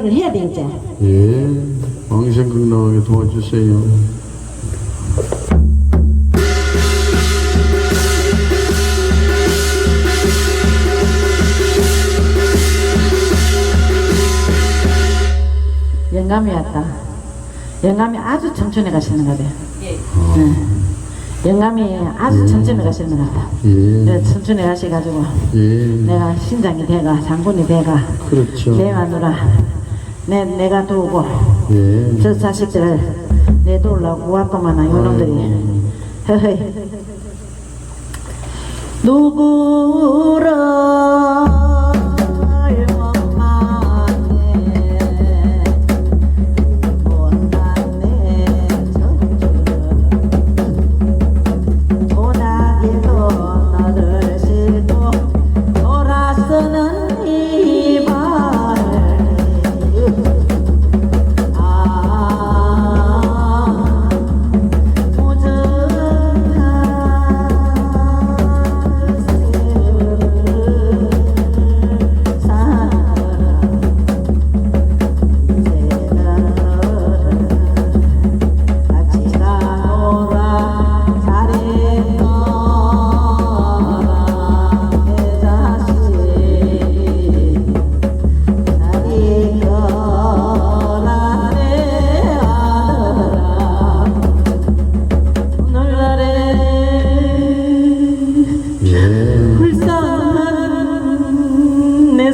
생각을 해야 돼 이제. 예, 왕생 건강하게 도와주세요. 영감이 왔다. 영감이 아주 천천히 가시는 거래. 응. 영감이 아주 천천히 가시는 것 같다. 예, 네, 천천히 가셔가지고 예, 내가 신장이 돼가 장군이 돼가 그렇죠. 내 마누라 내 내가 도우고 예, 저 자식들을 내 도우려고 왔더만은 요놈들이. 허허이 누구를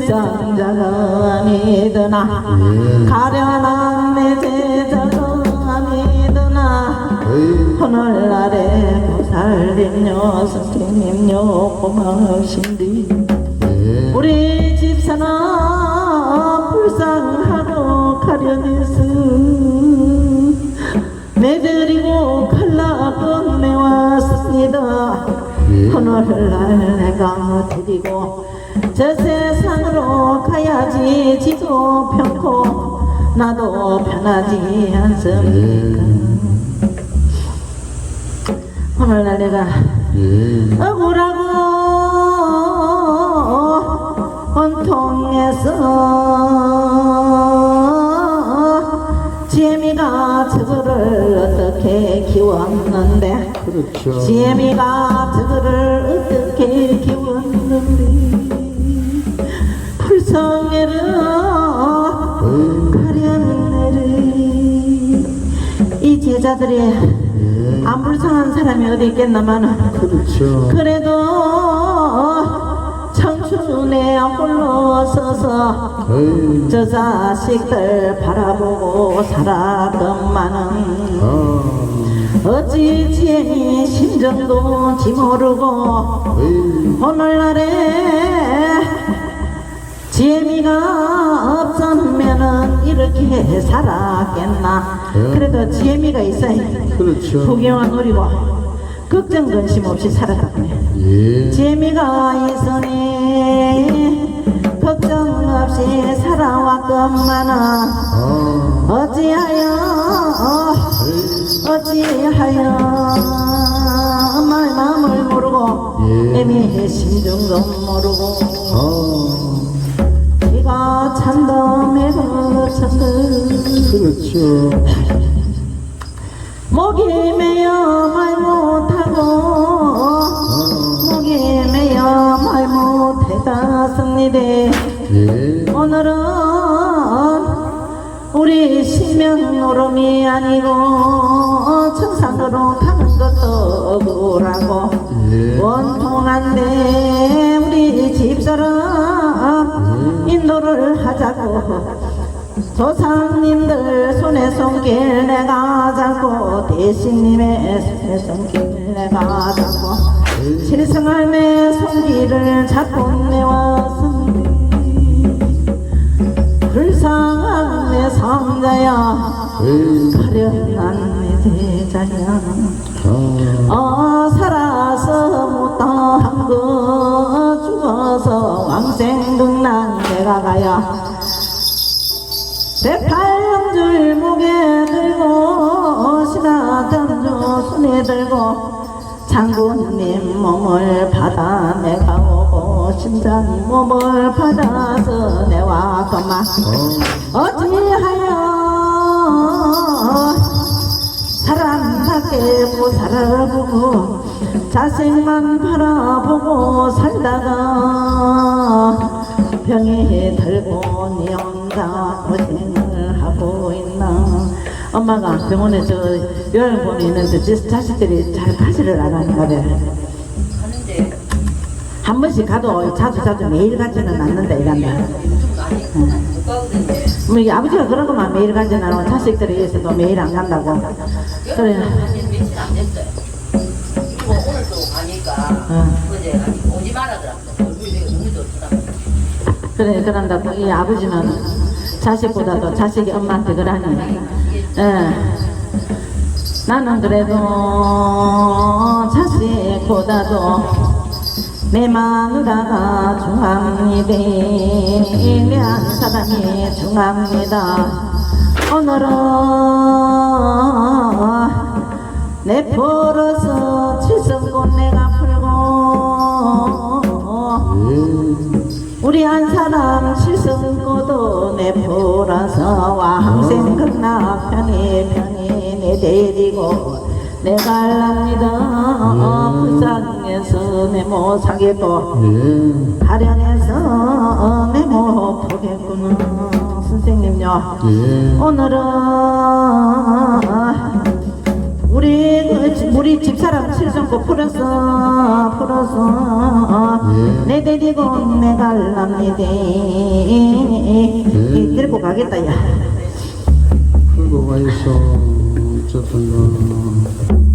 상자가 아니더나 가련한 내 제자가 아니더나. 어이, 오늘날에 보살님요 선생님요 고마우신디. 예, 우리 집사나 불쌍하러 가려내서 내드리고 갈라고 내왔습니다. 예. 오늘날 내가 드리고 저 세상으로 가야지 지도 편고 나도 편하지 않습니까? 오늘날 내가 예, 억울하고 원통해서 지혜미가 저거를 어떻게 키웠는데? 그렇죠. 지혜미가 저거를 어떻게 키웠는데 이 제자들이 예, 안 불쌍한 사람이 어디 있겠나마는 그렇죠. 그래도 청춘에 홀로 서서 어이, 저 자식들 바라보고 살았건만은 아, 어찌 지혜니 심정도 지 모르고 어이, 오늘날에 지혜미가 없었으면은 이렇게 살았겠나? 그래도 지혜미가 있어야 그렇죠. 구경을 누리고 걱정 근심 없이 살았다 그래 예, 재미가 있으니 걱정 없이 살아왔건만은 아, 어찌하여 어찌하여 마음을 모르고 예. 애미의 심정도 모르고 그렇죠. 목이 메여 말 못하고 목이 메여 말 못해갔습니다 예, 오늘은 우리 신명 노름이 아니고 천상으로 가는 것도 억울하고 예, 원통한데 우리 집사람 인도를 하자고 조상님들 손에 손길 내가 잡고 대신님의 손에 손길 내가 잡고 칠성할매 손길을 잡고 내왔습니다 불쌍한 내 상자야 가련한 내 제자야. 아, 어 살아서 못한 거 죽어서 왕생등난 내가 가야 목에 들고 신화감주 손에 들고 장군님 몸을 받아 내가 오고 심장이 몸을 받아서 내왔건만. 어찌하여 사람답게 못 살아보고 자식만 바라보고 살다가 병이 들고 니 혼자 고생을 하고 있나 엄마가 병원에 저 요양본에 있는데 저 자식들이 잘 가지를 안 하니까 래 하는데 한 번씩 가도 자주 자주 매일 가지는 않는다 이란다. 뭐 이게 아버지가 그런 것만 매일 가지는 않고 자식들에 의해서도 매일 안 간다고. 그래. 그래 그런다고. 이 아버지는 자식보다도 자식이 엄마한테 그러니 예. 나는 그래도 자식보다도 내 마누라가 중합니다 내한 사람이 중합니다 오늘은 내 벌어서 칠성꽃 내가 풀고 예. 우리 한 사람 실성고도 내항 생 극락 편히 편히 내 데리고 내 갈랍니다 불쌍해서 내못 사겠고 예. 가련해서 내못 보겠구나 선생님요 예. 오늘은 우리 그 집- 우리 집사람 칠성고 풀어서 풀어서 예. 내 데리고 내 갈랍니다 데리고 가겠다 야 풀고 가 있어. 어쨌든 간